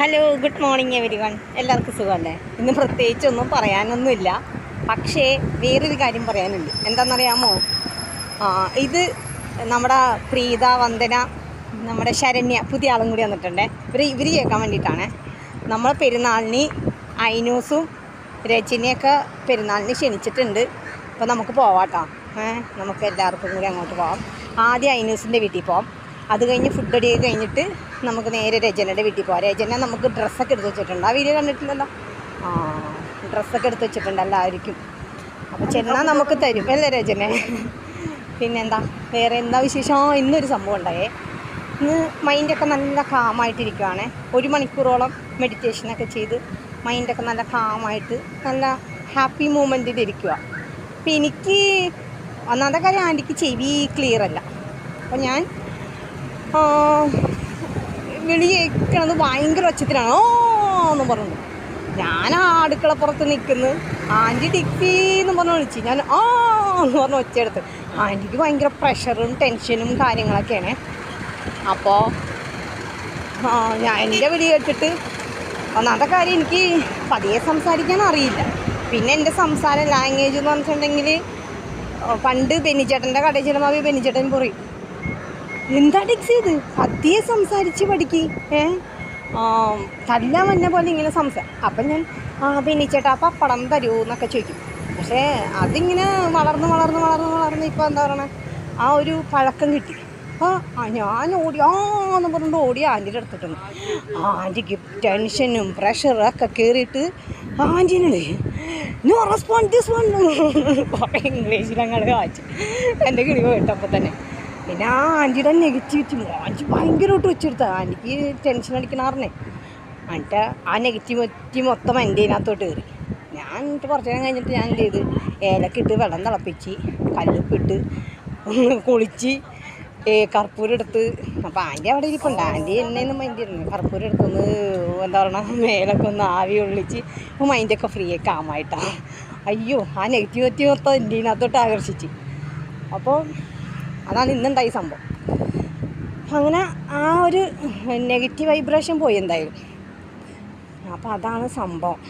Hello good morning everyone എല്ലാവർക്കും സുഖമല്ലേ? ഇന്ന് പ്രത്യേകിച്ചൊന്നും പറയാനൊന്നുമില്ല. പക്ഷേ വേറൊരു കാര്യം പറയാനുണ്ട്. എന്താണെന്നറിയാമോ? ഇത് നമ്മുടെ പ്രീത വന്ദന നമ്മുടെ ശരണ്യ പുതിയ ആളും കൂടി വന്നിട്ടുണ്ട്. ഇവർ ഇവർ കേൾക്കാൻ വേണ്ടിയിട്ടാണ്. നമ്മളെ പെരുന്നാളിന് ഐനൂസും രചനയൊക്കെ പെരുന്നാളിന് ക്ഷണിച്ചിട്ടുണ്ട്. അപ്പോൾ നമുക്ക് പോവാട്ടോ. ഏഹ് നമുക്ക് എല്ലാവർക്കും കൂടി അങ്ങോട്ട് പോവാം. ആദ്യം ഐനൂസിന്റെ വീട്ടിൽ പോവാം. അത് കഴിഞ്ഞ് ഫുഡ് അടിയൊക്കെ കഴിഞ്ഞിട്ട് നമുക്ക് നേരെ രചനയുടെ വീട്ടിൽ പോകാം രചന നമുക്ക് ഡ്രസ്സൊക്കെ എടുത്ത് വെച്ചിട്ടുണ്ട്. ആ വീഡിയോ കണ്ടിട്ടില്ലല്ലോ ആ ഡ്രസ്സൊക്കെ എടുത്ത് വെച്ചിട്ടുണ്ട് എല്ലാവർക്കും. അപ്പോൾ ചെന്നാൽ നമുക്ക് തരും അല്ലേ രചന? പിന്നെന്താ? വേറെ എന്താ വിശേഷം? ആ ഇന്നൊരു സംഭവം ഉണ്ടായേ. ഇന്ന് മൈൻഡൊക്കെ നല്ല കാമായിട്ടിരിക്കുവാണ് ഒരു മണിക്കൂറോളം മെഡിറ്റേഷനൊക്കെ ചെയ്ത് മൈൻഡൊക്കെ നല്ല കാമായിട്ട് നല്ല ഹാപ്പി മൂമെന്റിൽ ഇരിക്കുക അപ്പം എനിക്ക് ഒന്നാമത്തെ കാര്യം ആന്റിക്ക് ചെവി ക്ലിയർ അല്ല. അപ്പോൾ ഞാൻ വിളി കേൾക്കണത് ഭയങ്കര ഒച്ചത്തിലാണ്. ഓ പറഞ്ഞു. ഞാൻ ആ അടുക്കളപ്പുറത്ത് നിൽക്കുന്നു ആന്റി ടിപ്പി എന്ന് പറഞ്ഞ് വിളിച്ച്. ഞാൻ ആ എന്ന് പറഞ്ഞ് ഒച്ചയെടുത്ത്. ആന്റിക്ക് ഭയങ്കര പ്രഷറും ടെൻഷനും കാര്യങ്ങളൊക്കെയാണ്. അപ്പോൾ ഞാൻ എന്റെ വിളി കേട്ടിട്ട് ഒന്നാമത്തെ കാര്യം എനിക്ക് പതിയെ സംസാരിക്കാൻ അറിയില്ല. പിന്നെ എന്റെ സംസാര ലാംഗ്വേജ് എന്ന് പറഞ്ഞിട്ടുണ്ടെങ്കിൽ പണ്ട് ബെന്നിച്ചേട്ടന്റെ കടയിൽ ചെല്ലുമ്പോൾ ബെന്നിച്ചേട്ടൻ പറയും എന്താ ടിക്സ് ഇത്? സത്യം സംസാരിച്ച് പഠിക്ക് ഏ? തല്ല മഞ്ഞ പോലെ ഇങ്ങനെ സംസാരം അപ്പം ഞാൻ ആ ചേട്ടാ പപ്പടം തരൂ എന്നൊക്കെ ചോദിക്കും. പക്ഷേ അതിങ്ങനെ വളർന്ന് വളർന്ന് വളർന്ന് വളർന്ന് ഇപ്പോൾ എന്താ പറയണേ? ആ ഒരു പഴക്കം കിട്ടി. അപ്പോൾ ആ ഞാൻ ഓടി ആ എന്ന് ഓടി ആന്റിയുടെ അടുത്തിട്ടുണ്ട് ആന്റിക്ക് ടെൻഷനും പ്രഷറും ഒക്കെ കയറിയിട്ട് ആന്റിനെ നോ റെസ്പോണ്ട് ദിസ് വൺ ഇംഗ്ലീഷിൽ അങ്ങോട്ട് കാച്ചു എന്റെ കിളി പോയിട്ടപ്പോൾ തന്നെ. പിന്നെ ആ ആന്റിയുടെ നെഗറ്റിവിറ്റി ആന്റി ഭയങ്കരമായിട്ട് വെച്ചെടുത്ത ആന്റിക്ക് ടെൻഷൻ അടിക്കണാറിനെ എന്നിട്ട് ആ നെഗറ്റിവിറ്റി മൊത്തം എന്റെ ഇതിനകത്തോട്ട് കയറി ഞാൻ എന്നിട്ട് കുറച്ച് നേരം കഴിഞ്ഞിട്ട് ഞാൻ എന്ത് ചെയ്ത്? ഏലക്കിട്ട് വെള്ളം തിളപ്പിച്ച് കല്ലുപ്പിട്ട് ഒന്ന് കുളിച്ച് കർപ്പൂരം എടുത്ത്. അപ്പോൾ ആന്റി അവിടെ ഇരിപ്പുണ്ട്. ആന്റി എന്നെ മൈൻഡ് ഇരുന്നു കർപ്പൂരം എടുത്തൊന്ന് എന്താ പറയുക മേലൊക്കെ ഒന്ന് ആവി ഒള്ളിച്ച് മൈൻഡൊക്കെ ഫ്രീ കാമായിട്ടാണ് അയ്യോ ആ നെഗറ്റിവിറ്റി മൊത്തം എന്റെ ഇതിനകത്തോട്ട് ആകർഷിച്ച്. അപ്പോൾ അതാണ് ഇന്നുണ്ടായ സംഭവം. അങ്ങനെ ആ ഒരു നെഗറ്റീവ് വൈബ്രേഷൻ പോയി എന്തായാലും. അപ്പോൾ അതാണ് സംഭവം.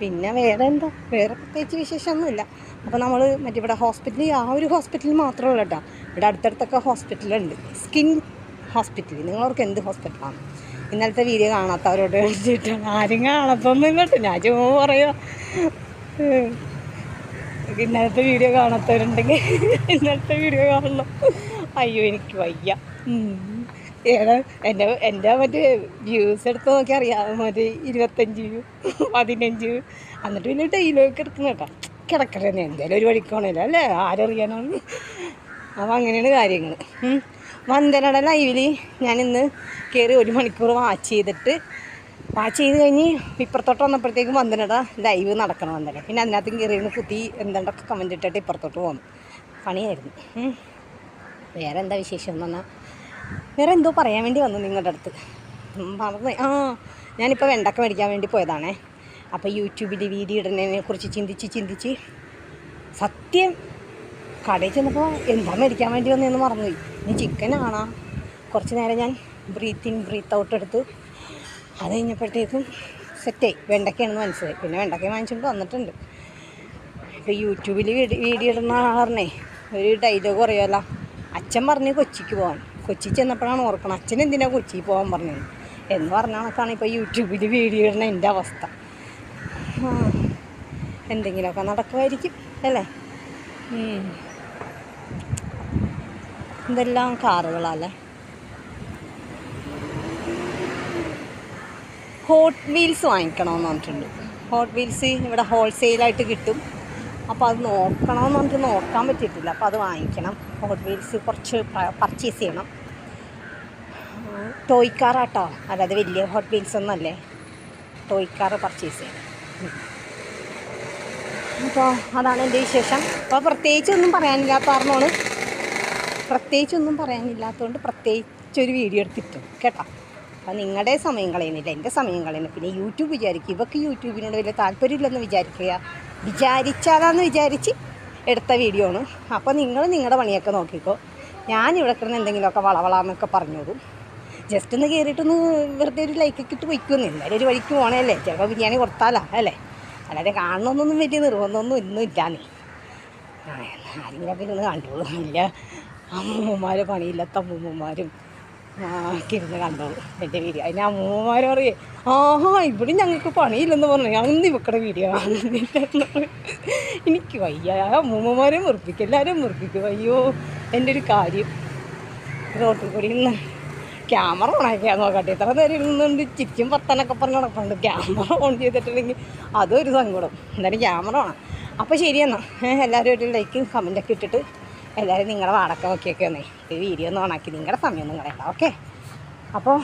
പിന്നെ വേറെ എന്താ? വേറെ പ്രത്യേകിച്ച് വിശേഷമൊന്നുമില്ല. അപ്പോൾ നമ്മൾ മറ്റേ ഇവിടെ ഹോസ്പിറ്റലിൽ ആ ഒരു ഹോസ്പിറ്റലിൽ മാത്രമേ ഉള്ളൂ കേട്ടോ. ഇവിടെ അടുത്തടുത്തൊക്കെ ഹോസ്പിറ്റലുണ്ട്. Skin hospital. നിങ്ങളവർക്ക് എന്ത് ഹോസ്പിറ്റലാണ്? ഇന്നലത്തെ വീഡിയോ കാണാത്തവരോട് ചോദിച്ചിട്ടാണ്. ആരും കാണത്തൊന്നും കേട്ടോ ഞാൻ ചുമ്മാ പറയുക ഇന്നലത്തെ വീഡിയോ കാണാത്തവരുണ്ടെങ്കിൽ ഇന്നലത്തെ വീഡിയോ കാണണം. അയ്യോ എനിക്ക് വയ്യ. ഏതാ എന്റെ എന്റെ മറ്റേ വ്യൂസ് എടുത്ത് നോക്കി അറിയാം മറ്റേ ഇരുപത്തഞ്ച് വ്യൂ പതിനഞ്ച് വ്യൂ എന്നിട്ട് പിന്നെ ഡെയിലോക്ക് എടുക്കുന്ന കേട്ടോ. കിടക്കട്ടെ തന്നെ എന്തായാലും ഒരു വഴിക്കാണല്ലോ അല്ലേ? ആരറിയാനാണ്? അപ്പോൾ അങ്ങനെയാണ് കാര്യങ്ങൾ. വന്ദനയുടെ ലൈവിൽ ഞാനിന്ന് കയറി ഒരു മണിക്കൂർ വാച്ച് ചെയ്തിട്ട് വാച്ച് ചെയ്ത് കഴിഞ്ഞ് ഇപ്പുറത്തോട്ട് വന്നപ്പോഴത്തേക്കും വന്നിട്ടാ ലൈവ് നടക്കണം വന്നിട്ട് പിന്നെ അതിനകത്തും കയറിയിരുന്ന് കുത്തി എന്തെണ്ടൊക്കെ കമന്റ് ഇട്ടിട്ട് ഇപ്പുറത്തോട്ട് പോകുന്നു പണിയായിരുന്നു. വേറെ എന്താ വിശേഷം എന്ന് പറഞ്ഞാൽ വേറെ എന്തോ പറയാൻ വേണ്ടി വന്നു നിങ്ങളുടെ അടുത്ത്. മറന്ന്. ആ ഞാനിപ്പോൾ വെണ്ടക്ക മേടിക്കാൻ വേണ്ടി പോയതാണേ. അപ്പോൾ യൂട്യൂബിൽ വീഡിയോ ഇടുന്നതിനെ കുറിച്ച് ചിന്തിച്ച് ചിന്തിച്ച് സത്യം കടയിൽ ചെന്നപ്പോൾ എന്താ മേടിക്കാൻ വേണ്ടി വന്നതെന്ന് മറന്നുപോയി. ഇനി ചിക്കനാണോ കുറച്ച് നേരം ഞാൻ ബ്രീത്ത് ഇൻ ബ്രീത്ത് ഔട്ട് എടുത്ത് അത് കഴിഞ്ഞപ്പോഴത്തേക്കും സെറ്റായി. വെണ്ടക്കയാണെന്ന് മനസ്സിലായി. പിന്നെ വെണ്ടക്ക വാങ്ങിച്ചുകൊണ്ട് വന്നിട്ടുണ്ട്. ഇപ്പോൾ യൂട്യൂബിൽ വീഡിയോ ഇടുന്ന ആളറിനെ ഒരു ഡയലോഗ് പറയുമല്ലോ അച്ഛൻ പറഞ്ഞ് കൊച്ചിക്ക് പോകാൻ കൊച്ചി ചെന്നപ്പോഴാണ് ഓർക്കണം. അച്ഛൻ എന്തിനാണ് കൊച്ചിയിൽ പോകാൻ പറഞ്ഞത്? എന്ന് പറഞ്ഞ കണക്കാണ് ഇപ്പോൾ യൂട്യൂബിൽ വീഡിയോ ഇടുന്ന എന്റെ അവസ്ഥ. എന്തെങ്കിലുമൊക്കെ നടക്കുമായിരിക്കും അല്ലേ. ഇതെല്ലാം കാറുകളല്ലേ ഹോട്ട് വീൽസ് വാങ്ങിക്കണമെന്ന് പറഞ്ഞിട്ടുണ്ട്. ഹോട്ട് വീൽസ് ഇവിടെ ഹോൾസെയിലായിട്ട് കിട്ടും. അപ്പോൾ അത് നോക്കണമെന്ന് പറഞ്ഞിട്ട് നോക്കാൻ പറ്റിയിട്ടില്ല. അപ്പോൾ അത് വാങ്ങിക്കണം. ഹോട്ട് വീൽസ് കുറച്ച് പർച്ചേസ് ചെയ്യണം. ടോയ് കാറാട്ടോ അല്ലാതെ വലിയ ഹോട്ട് വീൽസ് ഒന്നല്ലേ ടോയ് കാർ പർച്ചേസ് ചെയ്യണം. അപ്പോൾ അതാണ് എന്റെ വിശേഷം. അപ്പോൾ പ്രത്യേകിച്ചൊന്നും പറയാനില്ലാത്ത കാരണമാണ്. പ്രത്യേകിച്ചൊന്നും പറയാനില്ലാത്തതുകൊണ്ട് പ്രത്യേകിച്ചൊരു വീഡിയോ എടുത്തിട്ടു. കേട്ടോ? അപ്പോൾ നിങ്ങളുടെ സമയം കളയുന്നില്ല എന്റെ സമയം കളയുന്നില്ല. പിന്നെ യൂട്യൂബ് വിചാരിക്കും. ഇവക്ക് യൂട്യൂബിനോട് വലിയ താല്പര്യമില്ലെന്ന് വിചാരിക്കുക. വിചാരിച്ചാലാന്ന് വിചാരിച്ച് എടുത്ത വീഡിയോ ആണ്. അപ്പോൾ നിങ്ങൾ നിങ്ങളുടെ പണിയൊക്കെ നോക്കിക്കോ. ഞാൻ ഇവിടെ കിടന്ന് എന്തെങ്കിലുമൊക്കെ വളവളാന്നൊക്കെ പറഞ്ഞോളൂ. ജസ്റ്റ് ഒന്ന് കയറിയിട്ടൊന്ന് വെറുതെ ഒരു ലൈക്കൊക്കെ ഇട്ട് വയ്ക്കുമെന്ന് എന്തായാലും ഒരു വഴിക്ക് പോകണമല്ലേ ചിലപ്പോൾ ബിരിയാണി കൊടുത്താലാ അല്ലേ? അല്ലാതെ കാണണമെന്നൊന്നും വലിയ നിർബന്ധമൊന്നും ഇന്നും ഇല്ലാന്നേ. ആ ആരെങ്കിലൊക്കെ ഇരുന്ന് കണ്ടോളൂ. ഇല്ല അമ്മൂമ്മമാർ പണിയില്ലാത്ത അമ്മൂമ്മമാരും. ഒക്കെ ഇരുന്ന് കണ്ടോളൂ എന്റെ വീഡിയോ അതിന് അമ്മൂമ്മമാർ പറയേ ആഹാ ഇവിടെ ഞങ്ങൾക്ക് പണിയില്ലെന്ന് പറഞ്ഞു. ഇന്ന് ഇവക്കടെ വീഡിയോ. എനിക്ക് വയ്യ. അമ്മൂമ്മമാരെ മുറിപ്പിക്കും എല്ലാവരും മുറിപ്പിക്കും അയ്യോ എന്റെ ഒരു കാര്യം. റോട്ടിൽ കൂടി ഇന്ന് ക്യാമറ ഓണാക്കിയാൽ നോക്കട്ടെ. ഇത്ര നേരം ഇരുന്നുകൊണ്ട് ചിരിക്കും പത്തനൊക്കെ പറഞ്ഞ് നടക്കുന്നുണ്ട് ക്യാമറ ഓൺ ചെയ്തിട്ടുണ്ടെങ്കിൽ അതൊരു സങ്കടം. എന്തായാലും ക്യാമറ ഓണാ അപ്പോൾ ശരിയെന്നാൽ എല്ലാവരും ഒരു ലൈക്ക് കമന്റൊക്കെ ഇട്ടിട്ട് എല്ലാവരും നിങ്ങളെ വാടക്ക നോക്കിയൊക്കെ ഈ വീഡിയോ ഒന്ന് ഓണാക്കി. നിങ്ങളുടെ സമയം ഒന്നും കളയണ്ട ഓക്കെ അപ്പോൾ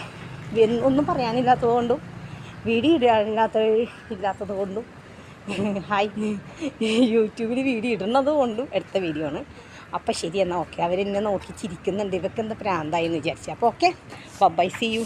ഒന്നും പറയാനില്ലാത്തത് കൊണ്ടും വീഡിയോ ഇടാനില്ലാത്ത ഇല്ലാത്തത് കൊണ്ടും ഹായ് യൂട്യൂബിൽ വീഡിയോ ഇടുന്നത് കൊണ്ടും എടുത്ത വീഡിയോ ആണ്. അപ്പോൾ ശരി എന്നാൽ ഓക്കെ അവരെന്നെ നോക്കി ചിരിക്കുന്നുണ്ട്. ഇവർക്ക് എന്താ പ്രാന്തായെന്ന് വിചാരിച്ചു. അപ്പോൾ ഓക്കെ ബൈ സി യു